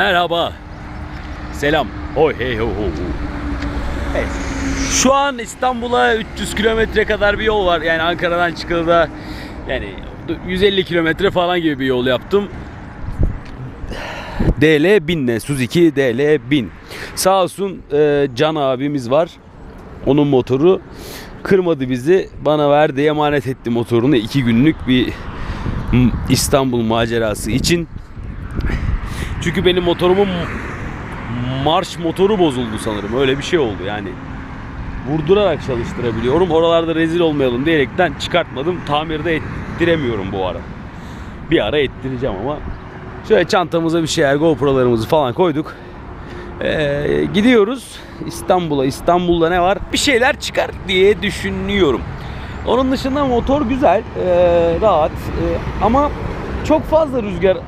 Merhaba. Selam. Oy hey ho ho. Evet. Şu an İstanbul'a 300 kilometre kadar bir yol var. Yani Ankara'dan çıkıldığında yani 150 kilometre falan gibi bir yol yaptım. DL 1000 ne? Suzuki DL 1000. Sağ olsun e, Can abimiz var. Onun motoru kırmadı bizi. Bana verdi, emanet etti motorunu. iki günlük bir İstanbul macerası için. Çünkü benim motorumun marş motoru bozuldu sanırım. Öyle bir şey oldu yani. Vurdurarak çalıştırabiliyorum. Oralarda rezil olmayalım diyerekten çıkartmadım. Tamirde ettiremiyorum bu ara. Bir ara ettireceğim ama. Şöyle çantamıza bir şeyler GoPro'larımızı falan koyduk. Ee, gidiyoruz İstanbul'a. İstanbul'da ne var? Bir şeyler çıkar diye düşünüyorum. Onun dışında motor güzel, ee, rahat ee, ama çok fazla rüzgar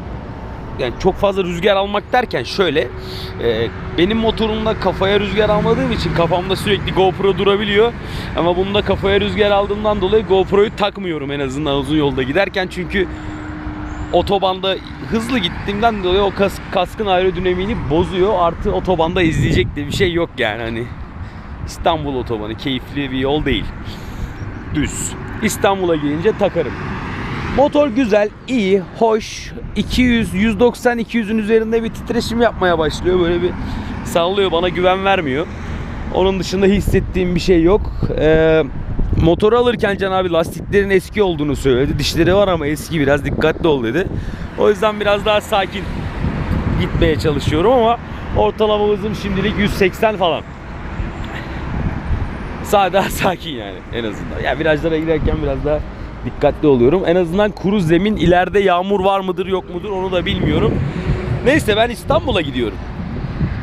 yani çok fazla rüzgar almak derken şöyle e, benim motorumda kafaya rüzgar almadığım için kafamda sürekli GoPro durabiliyor. Ama bunda kafaya rüzgar aldığımdan dolayı GoPro'yu takmıyorum en azından uzun yolda giderken çünkü otobanda hızlı gittiğimden dolayı o kas, kaskın aerodinamiğini bozuyor. Artı otobanda izleyecek de bir şey yok yani hani İstanbul otobanı keyifli bir yol değil. Düz. İstanbul'a gelince takarım. Motor güzel, iyi, hoş. 200, 190, 200'ün üzerinde bir titreşim yapmaya başlıyor. Böyle bir sallıyor, bana güven vermiyor. Onun dışında hissettiğim bir şey yok. Ee, motoru alırken Can abi lastiklerin eski olduğunu söyledi. Dişleri var ama eski biraz dikkatli ol dedi. O yüzden biraz daha sakin gitmeye çalışıyorum ama ortalama hızım şimdilik 180 falan. Sağ daha sakin yani en azından. Ya virajlara giderken biraz daha dikkatli oluyorum. En azından kuru zemin ileride yağmur var mıdır yok mudur onu da bilmiyorum. Neyse ben İstanbul'a gidiyorum.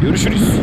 Görüşürüz.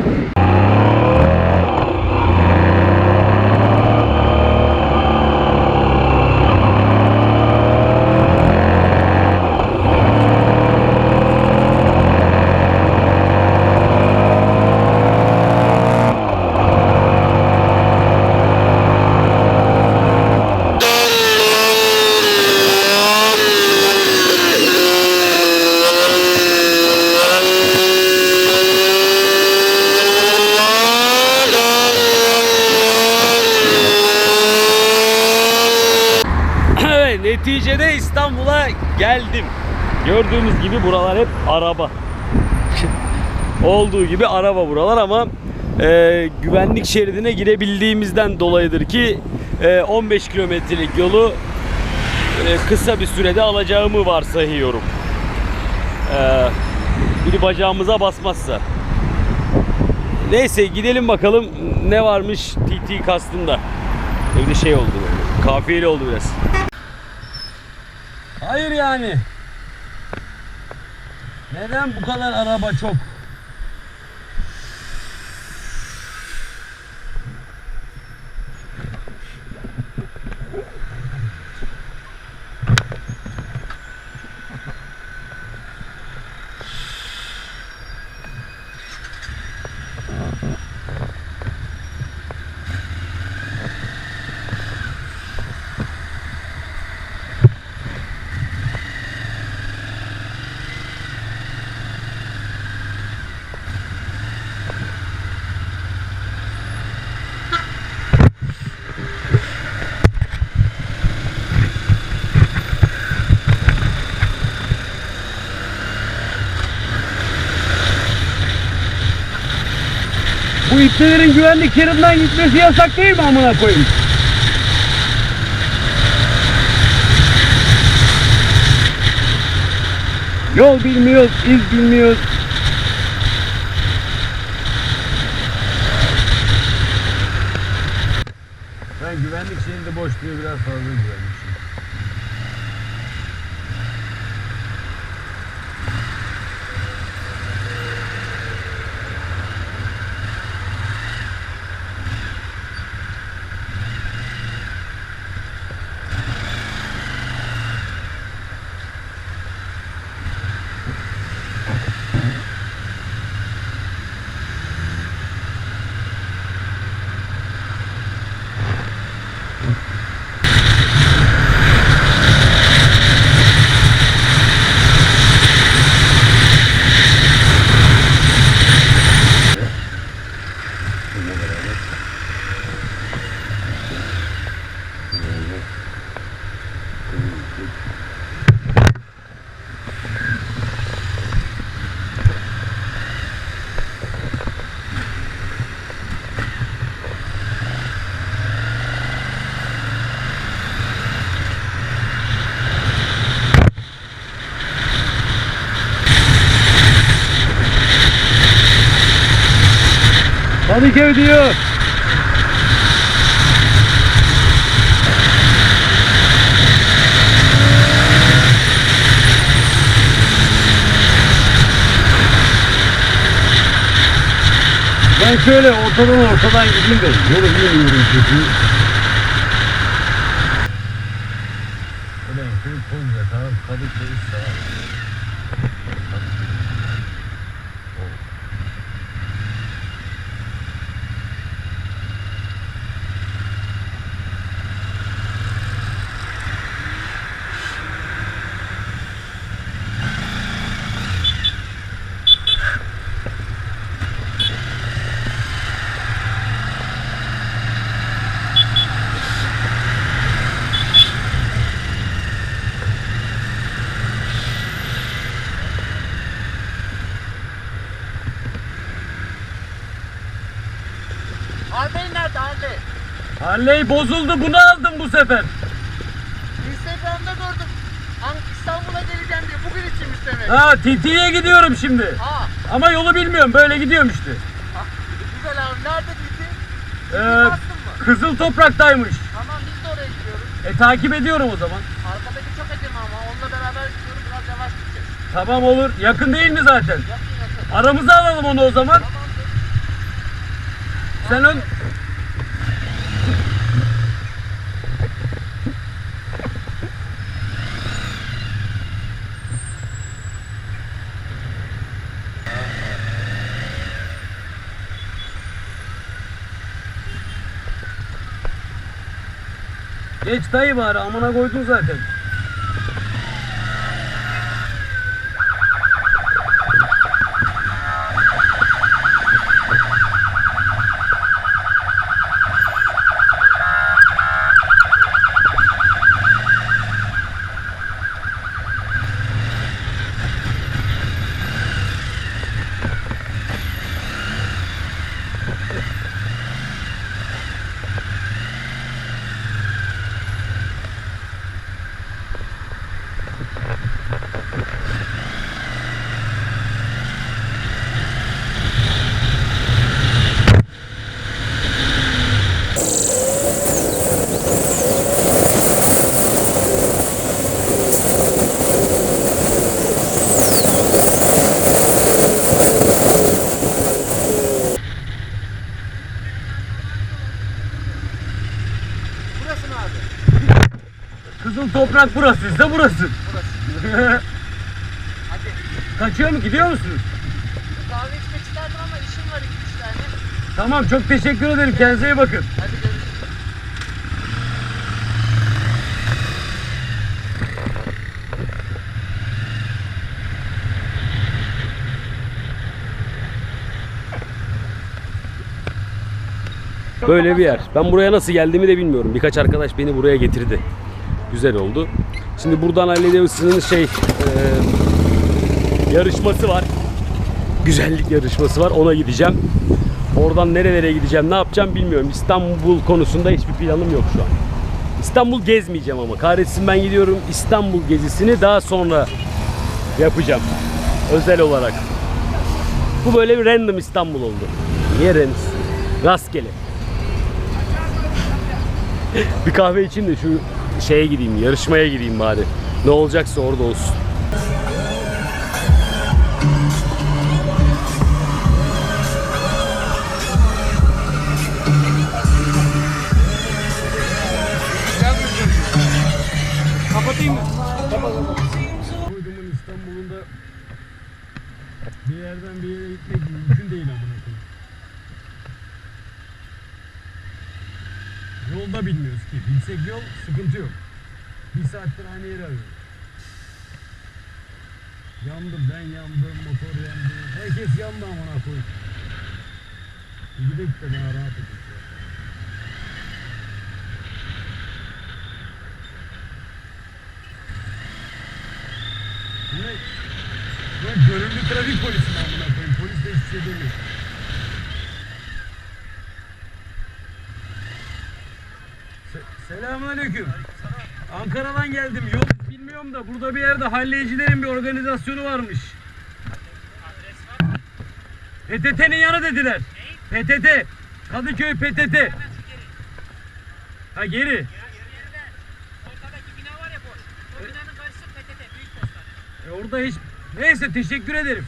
Evet neticede İstanbul'a geldim. Gördüğünüz gibi buralar hep araba. Olduğu gibi araba buralar ama e, güvenlik şeridine girebildiğimizden dolayıdır ki e, 15 kilometrelik yolu e, kısa bir sürede alacağımı varsayıyorum. E, biri bacağımıza basmazsa. Neyse gidelim bakalım ne varmış TT kastında. Öyle şey oldu. Kafiyeli oldu biraz. Hayır yani. Neden bu kadar araba çok? Bu ipnelerin güvenlik yerinden gitmesi yasak değil mi amına koyayım? Yol bilmiyoruz, iz bilmiyoruz. Ben güvenlik şeyinde boşluğu biraz fazla güvenmişim. whatever. Kadıköy diyor. Ben şöyle ortadan ortadan gideyim de yolu bilmiyorum çünkü. Ulan şu Konya tamam Kadıköy sağ. Harvey nerede Harvey? Harley bozuldu bunu aldım bu sefer. Instagram'da gördüm. An- İstanbul'a geleceğim diye bugün içinmiş demek. Ha Titi'ye gidiyorum şimdi. Aa, Ama yolu bilmiyorum böyle gidiyorum işte. ha, güzel abi. Nerede bizi? Ee, bastın mı? Kızıl Toprak'taymış. Tamam biz de oraya gidiyoruz. E takip ediyorum o zaman. Arkadaki çok acemi ama onunla beraber gidiyoruz. Biraz yavaş gideceğiz. Tamam olur. Yakın değil mi zaten? Yakın yakın. Aramıza alalım onu o zaman. Tamamdır. Ön... Geç dayı bari amına koydun zaten. Toprak burası ise burası. Burası. Hadi. Kaçıyor mu? Gidiyor musunuz? Kahve içmek isterdim ama işim var iki üç tane. Tamam çok teşekkür ederim. Kendinize iyi bakın. Hadi görüşürüz. Böyle bir yer. Ben buraya nasıl geldiğimi de bilmiyorum. Birkaç arkadaş beni buraya getirdi. Güzel oldu. Şimdi buradan Harley Davidson'ın şey e, yarışması var. Güzellik yarışması var. Ona gideceğim. Oradan nerelere gideceğim, ne yapacağım bilmiyorum. İstanbul konusunda hiçbir planım yok şu an. İstanbul gezmeyeceğim ama. Kahretsin ben gidiyorum İstanbul gezisini daha sonra yapacağım. Özel olarak. Bu böyle bir random İstanbul oldu. Niye random? Rastgele. bir kahve içeyim de şu şeye gideyim, yarışmaya gideyim bari. Ne olacaksa orada olsun. Kapatayım mı? Uydumun İstanbul'unda bir yerden bir yere gitmek mümkün değil amına koyayım. Yolda bilmiyoruz ki. Bilsek yol sıkıntı yok. Bir saattir aynı yeri arıyorum. Yandım ben yandım, motor yandı. Herkes yandı amına koyayım. Gidelim de daha rahat? Bu ne gönüllü trafik polisi amına koyayım? Polis de hiçbir şey demiyor. Selamünaleyküm. Ankara'dan geldim. Yol bilmiyorum da burada bir yerde halleyicilerin bir organizasyonu varmış. PTT'nin yanı dediler. PTT. Kadıköy PTT. Ha geri. Postane. E orada hiç... Neyse teşekkür ederim.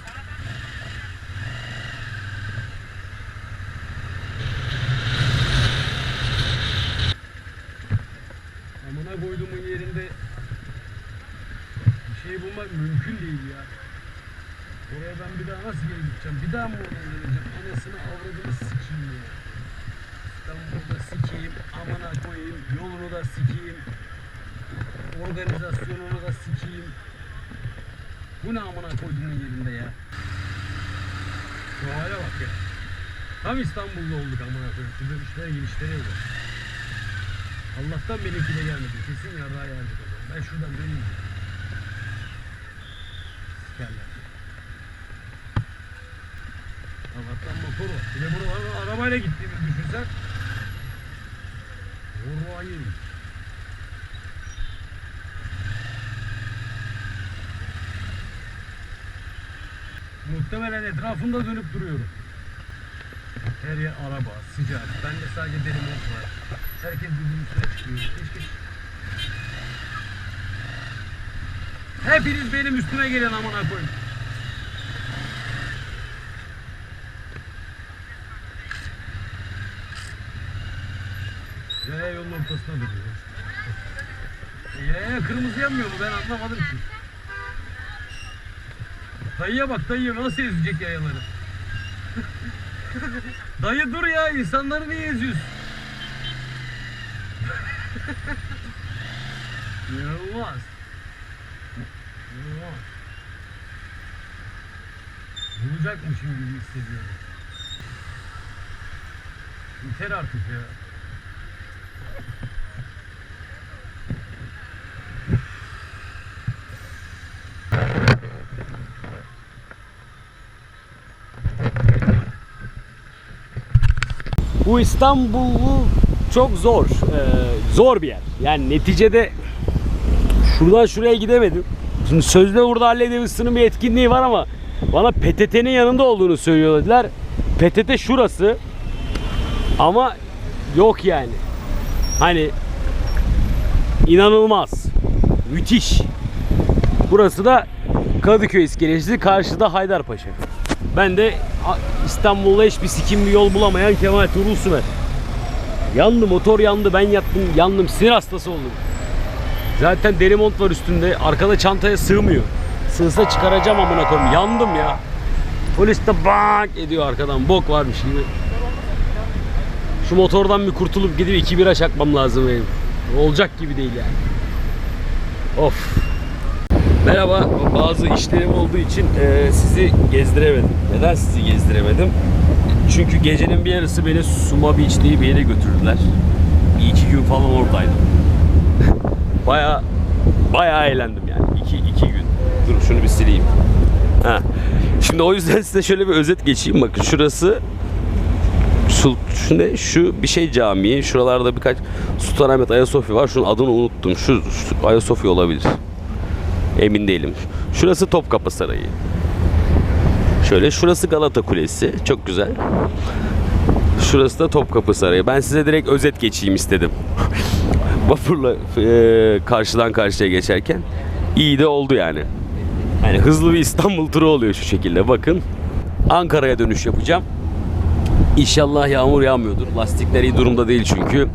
Amına koyduğumun yerinde bir şey bulmak mümkün değil ya. Oraya ben geri gideceğim? Bir daha mı oradan geleceğim? Anasını avradını sikeyim ya. İstanbul'da sikeyim, amına koyayım, yolunu da sikeyim. Organizasyonunu da sikeyim. Bu ne amına koyduğunun yerinde ya. Şu hale bak ya. Tam İstanbul'da olduk amına koyayım. Şu dönüşlere girişlere yok. Allah'tan benimki de gelmedi. Kesin yarrağa geldik o zaman. Ben şuradan döneyim. Sikerler. Allah'tan motor var. Bir de buralara arabayla gittiğimizi düşünsen. Yerim. Muhtemelen etrafında dönüp duruyorum. Her yer araba, sıcak. Bende sadece deri mont var. Herkes birbirinin üstüne çıkıyor. Keşke... Hepiniz benim üstüme gelin amına koyun. Yaya yolun ortasına duruyor. Yaya kırmızı yanmıyor mu ben anlamadım ki. Dayıya bak dayı nasıl ezecek yayaları. dayı dur ya insanları niye eziyorsun? İnanılmaz. İnanılmaz. Bulacakmışım gibi hissediyorum. Yeter artık ya. Bu İstanbul'u çok zor. Ee, zor bir yer. Yani neticede şuradan şuraya gidemedim. Şimdi sözde burada Halledevistan'ın bir etkinliği var ama bana PTT'nin yanında olduğunu söylüyorlar. PTT şurası. Ama yok yani. Hani inanılmaz. Müthiş. Burası da Kadıköy iskelesi, karşıda Haydarpaşa. Ben de İstanbul'da hiçbir sikim bir yol bulamayan Kemal Tuğrul Sümer. Yandı motor yandı ben yattım yandım sinir hastası oldum. Zaten deri mont var üstünde arkada çantaya sığmıyor. Sığsa çıkaracağım amına koyayım yandım ya. Polis de bak ediyor arkadan bok varmış gibi. Şu motordan bir kurtulup gidip iki bira çakmam lazım benim. Olacak gibi değil yani. Of. Merhaba. Bazı işlerim olduğu için e, sizi gezdiremedim. Neden sizi gezdiremedim? Çünkü gecenin bir yarısı beni Suma Beach diye bir yere götürdüler. Bir iki gün falan oradaydım. baya baya eğlendim yani. İki, iki gün. Dur şunu bir sileyim. Ha. Şimdi o yüzden size şöyle bir özet geçeyim. Bakın şurası Şu? Şu bir şey camii. Şuralarda birkaç Sultanahmet Ayasofya var. Şunun adını unuttum. Şu, şu Ayasofya olabilir. Emin değilim. Şurası Topkapı Sarayı. Şöyle şurası Galata Kulesi. Çok güzel. Şurası da Topkapı Sarayı. Ben size direkt özet geçeyim istedim. Vapurla e, karşıdan karşıya geçerken iyi de oldu yani. Yani hızlı bir İstanbul turu oluyor şu şekilde. Bakın Ankara'ya dönüş yapacağım. İnşallah yağmur yağmıyordur. Lastikler iyi durumda değil çünkü.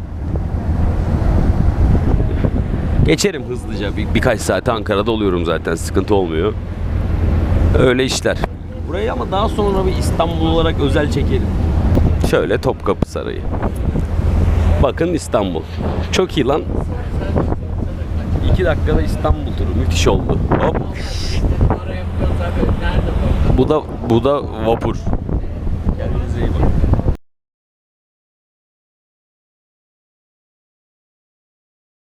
Geçerim hızlıca. Bir, birkaç saate Ankara'da oluyorum zaten. Sıkıntı olmuyor. Öyle işler. Burayı ama daha sonra bir İstanbul olarak özel çekelim. Şöyle Topkapı Sarayı. Bakın İstanbul. Çok iyi lan. 2 dakikada İstanbul turu. Müthiş oldu. Hop. Bu da bu da vapur. Kendinize iyi bakın.